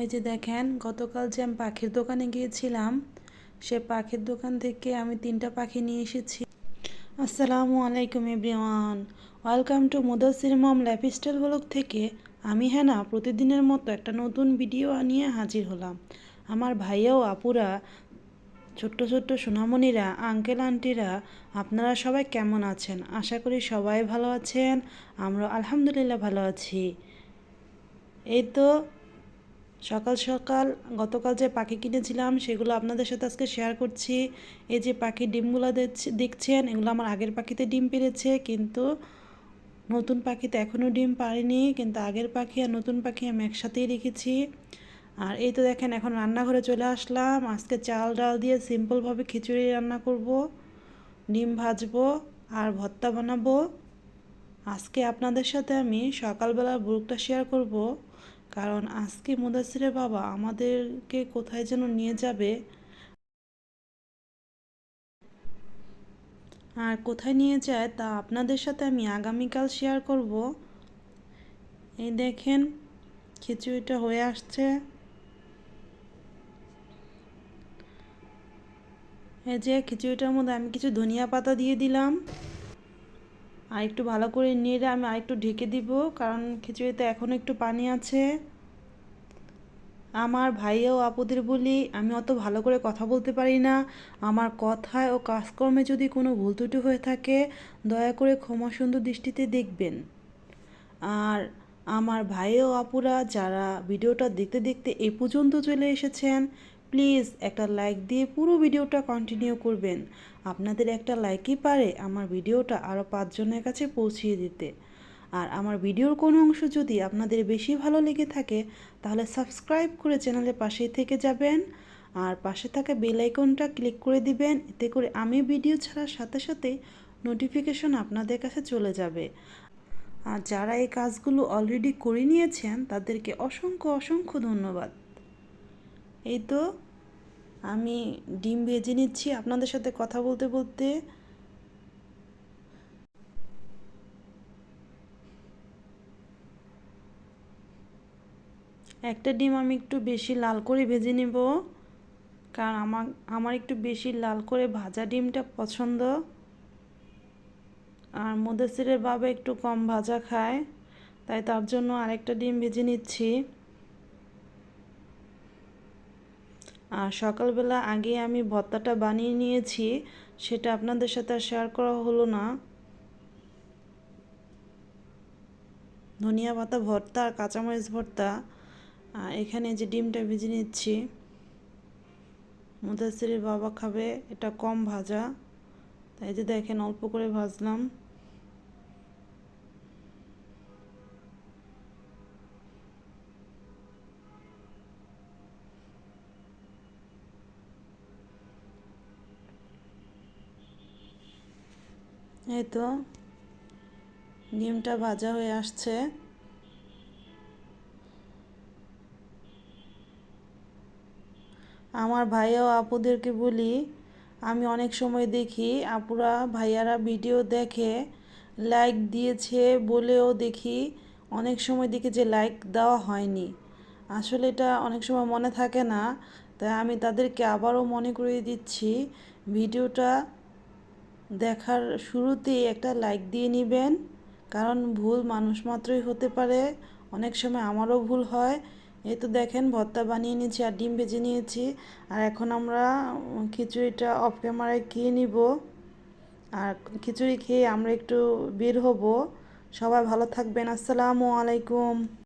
এই যে দেখেন, গতকাল যে আমি পাখির দোকানে গিয়েছিলাম, সে পাখির দোকান থেকে আমি তিনটা পাখি নিয়ে এসেছি। আসসালামু আলাইকুম everyone. Welcome to Mudassir mom lifestyle blog থেকে আমি হ্যাঁ না প্রতিদিনের মতো একটা নতুন ভিডিও নিয়ে হাজির হলাম। আমার ভাইয়া ও আপুরা, ছোট্ট ছোট্ট সোনামণিরা, আঙ্কেল আন্টিরা, আপনারা সবাই কেমন আছেন? আশা করি সবাই ভালো আছেন আমরা আলহামদুলিল্লাহ ভালো আছি। এই তো সকাল সকাল গতকাল যে পাখি কিনেছিলাম, সেগুলো আপনাদের সাথে আজকে শেয়ার করছি। এই যে পাখির ডিমগুলো দেখছেন, এগুলো আমার আগের পাখিতে ডিম পেরেছে, কিন্তু নতুন পাখিতে এখনও ডিম পারেনি, কিন্তু আগের পাখি আর নতুন পাখি আমি একসাথেই রেখেছি। আর এই তো দেখেন, এখন রান্নাঘরে চলে আসলাম। আজকে চাল, ডাল দিয়ে সিম্পলভাবে খিচুড়ি রান্না করব, ডিম ভাজবো আর ভর্তা বানাবো। আজকে আপনাদের সাথে আমি সকালবেলার বুকটা শেয়ার করব। কারণ আজকে মুদাসিরের বাবা আমাদেরকে কোথায় যেন নিয়ে যাবে? আর কোথায় নিয়ে যায় তা আপনাদের সাথে আমি আগামীকাল শেয়ার করব। এই দেখেন, খিচুড়িটা হয়ে আসছে। এই যে খিচুড়িটার মধ্যে আমি কিছু ধনিয়া পাতা দিয়ে দিলাম। আর একটু ভালো করে নেড়ে আমি আরেকটু ঢেকে দিব, কারণ খিচুড়িতে এখনও একটু পানি আছে। আমার ভাই ও আপুদের বলি, আমি অত ভালো করে কথা বলতে পারি না। আমার কথায় ও কাজকর্মে যদি কোনো ভুল ত্রুটি হয়ে থাকে, দয়া করে ক্ষমা সুন্দর দৃষ্টিতে দেখবেন। আর আমার ভাই ও আপুরা যারা ভিডিওটা দেখতে দেখতে এ পর্যন্ত চলে এসেছেন প্লিজ একটা লাইক দিয়ে পুরো ভিডিওটা কন্টিনিউ করবেন। আপনাদের একটা লাইকই পারে আমার ভিডিওটা আরও পাঁচজনের কাছে পৌঁছিয়ে দিতে। আর আমার ভিডিওর কোনো অংশ যদি আপনাদের বেশি ভালো লেগে থাকে, তাহলে সাবস্ক্রাইব করে চ্যানেলের পাশেই থেকে যাবেন। আর পাশে থাকা বেল আইকনটা ক্লিক করে দিবেন, এতে করে আমি ভিডিও ছাড়ার সাথে সাথে নোটিফিকেশন আপনাদের কাছে চলে যাবে। আর যারা এই কাজগুলো অলরেডি করে নিয়েছেন, তাদেরকে অসংখ্য অসংখ্য ধন্যবাদ। এই তো আমি ডিম ভেজে নিচ্ছি, আপনাদের সাথে কথা বলতে বলতে। একটা ডিম আমি একটু বেশি লাল করে ভেজে নেব, কারণ আমার আমার একটু বেশি লাল করে ভাজা ডিমটা পছন্দ। আর মুদাসিরের বাবা একটু কম ভাজা খায়, তাই তার জন্য আরেকটা ডিম ভেজে নিচ্ছি। আর সকালবেলা আগে আমি ভর্তাটা বানিয়ে নিয়েছি, সেটা আপনাদের সাথে আর শেয়ার করা হলো না। ধনিয়া পাতা ভর্তা আর কাঁচামরিচ ভর্তা, আর এখানে যে ডিমটা ভেজে নিচ্ছি, মুদাসিরের বাবা খাবে, এটা কম ভাজা। তাই যে দেখেন, অল্প করে ভাজলাম। এই তো ডিমটা ভাজা হয়ে আসছে। আমার ভাইয়া ও আপুদেরকে বলি, আমি অনেক সময় দেখি আপুরা ভাইয়ারা ভিডিও দেখে লাইক দিয়েছে বলেও দেখি, অনেক সময় দেখি যে লাইক দেওয়া হয়নি। আসলে এটা অনেক সময় মনে থাকে না, তাই আমি তাদেরকে আবারও মনে করিয়ে দিচ্ছি, ভিডিওটা দেখার শুরুতেই একটা লাইক দিয়ে নেবেন। কারণ ভুল মানুষ মাত্রই হতে পারে। অনেক সময় আমারও ভুল হয়। এই তো দেখেন, ভর্তা বানিয়ে নিয়েছি আর ডিম ভেজে নিয়েছি। আর এখন আমরা খিচুড়িটা অফ ক্যামেরায় খেয়ে নিব। আর খিচুড়ি খেয়ে আমরা একটু বের হব। সবাই ভালো থাকবেন। আসসালামু আলাইকুম।